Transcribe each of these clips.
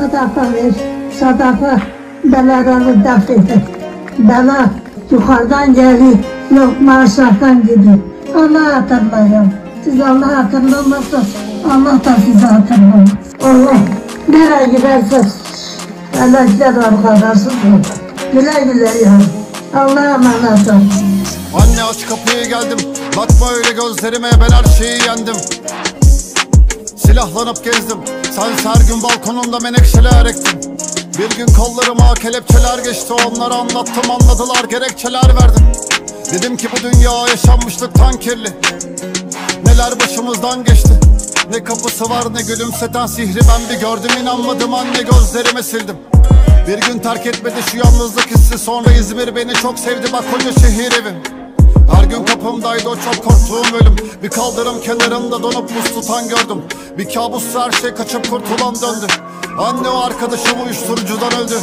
sadaka ver. Sadaka belaları def eder. Bela yukarıdan gelir, lokma aşağıdan gidiyor. Allah hatırlayın. Siz Allah hatırlamazsanız Allah da sizi hatırlamaz. Allah nereye giderseniz melekler arkadaşsınız. Güle güle yavrum. Allah'a emanet olun. Anne aç kapıyı geldim Bakma öyle gözlerime ben her şeyi yendim Silahlanıp gezdim Sen her gün balkonumda menekşeler ektin. Bir gün kollarıma kelepçeler geçti. Onlara anlattım anladılar gerekçeler verdim. Dedim ki bu dünya yaşanmışlıktan kirli. Neler başımızdan geçti? Ne kapısı var ne gülümseten sihri Ben bir gördüm inanmadım. Anne gözlerime sildim. Bir gün terk etmedi şu yalnızlık hissi. Sonra İzmir beni çok sevdi. Bak koca şehir evim her gün kapımdaydı o çok korktuğum ölüm. Bir kaldırım kenarında donup buz tutan gördüm. Bir kabusla her şey kaçıp kurtulan döndü. Anne o arkadaşım uyuşturucudan öldü.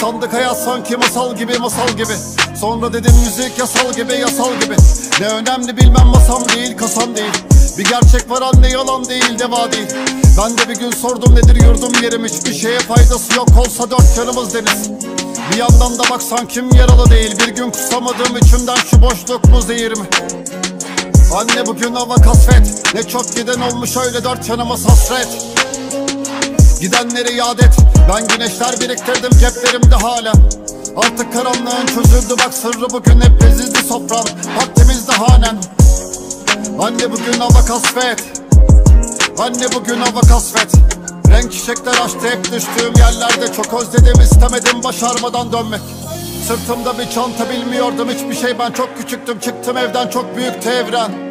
Sandık hayat sanki masal gibi masal gibi. Sonra dedim müzik yasal gibi yasal gibi. Ne önemli bilmem masam değil kasam değil. Bir gerçek var anne yalan değil deva değil. Ben de bir gün sordum nedir yurdum yerim. Hiçbir şeye faydası yok. Olsa dört yanımız deniz bir yandan da baksan kim yaralı değil. Bir gün kusamadım içimden şu boşluk mu zehir mi? Anne bugün hava kasvet. Ne çok giden olmuş öyle dört yanımız hasret Gidenleri yad et Ben güneşler biriktirdim ceplerimde hala. Artık karanlığın çözüldü bak sırrı bugün hep bezizdi sofran Vaktimizde hanen. Anne bugün hava kasvet. Anne bugün hava kasvet Renk çiçekler açtı hep düştüğüm yerlerde Çok özledim istemedim başarmadan dönmek. Sırtımda bir çanta bilmiyordum hiçbir şey Ben çok küçüktüm çıktım evden çok büyük evren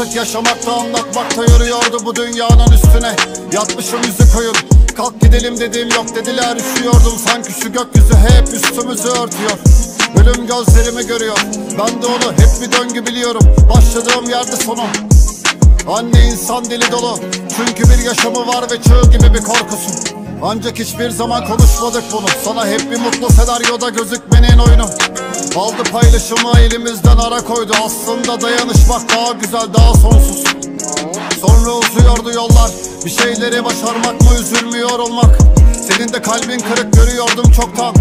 Artık yaşamakta anlatmakta yürüyordu bu dünyanın üstüne. Yatmışım yüzü koyun Kalk gidelim dediğim yok dediler üşüyordum Sanki şu gökyüzü hep üstümüzü örtüyor. Ölüm gözlerimi görüyor Ben de onu hep bir döngü biliyorum. Başladığım yerde sonu. Anne insan dili dolu Çünkü bir yaşamı var ve çığ gibi bir korkusu Ancak hiçbir zaman konuşmadık bunu Sana hep bir mutlu senaryoda gözükmenin oyunu Aldı paylaşımı elimizden ara koydu. Aslında dayanışmak daha güzel daha sonsuz. Sonra uzuyordu yollar. Bir şeyleri başarmak mı üzülmüyor olmak? Senin de kalbin kırık görüyordum çoktan.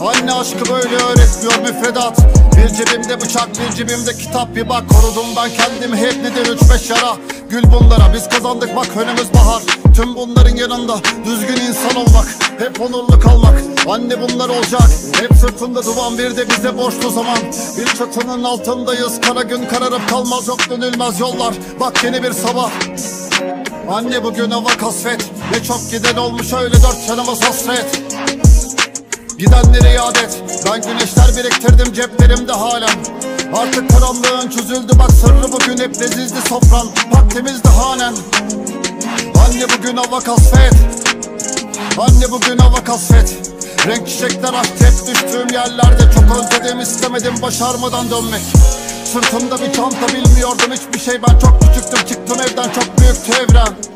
Anne aşkı böyle öğretmiyor müfredat. Bir cebimde bıçak bir cebimde kitap. Bir bak korudum ben kendimi hep nedir? Üç beş yara. Gül bunlara biz kazandık. Bak önümüz bahar Tüm bunların yanında düzgün insan olmak Hep onurlu kalmak. Anne bunlar olacak Hep sırtında duman bir de bize borçlu zaman. Bir çatının altındayız Kara gün kararıp kalmaz yok dönülmez yollar. Bak yeni bir sabah. Anne bugün hava kasvet Ne çok giden olmuş öyle dört yanımız hasret. Gidenleri yad et Ben güneşler biriktirdim ceplerimde halen. Artık karanlığın çözüldü bak sırrı bugün hep lezizli sofran. Vaktimizde hanen Anne bugün hava kasvet. Anne bugün hava kasvet. Renk çiçekler açtı hep düştüğüm yerlerde. Çok özledim istemedim başarmadan dönmek. Sırtımda bir çanta bilmiyordum hiçbir şey. Ben çok küçüktüm çıktım evden. Çok büyük evren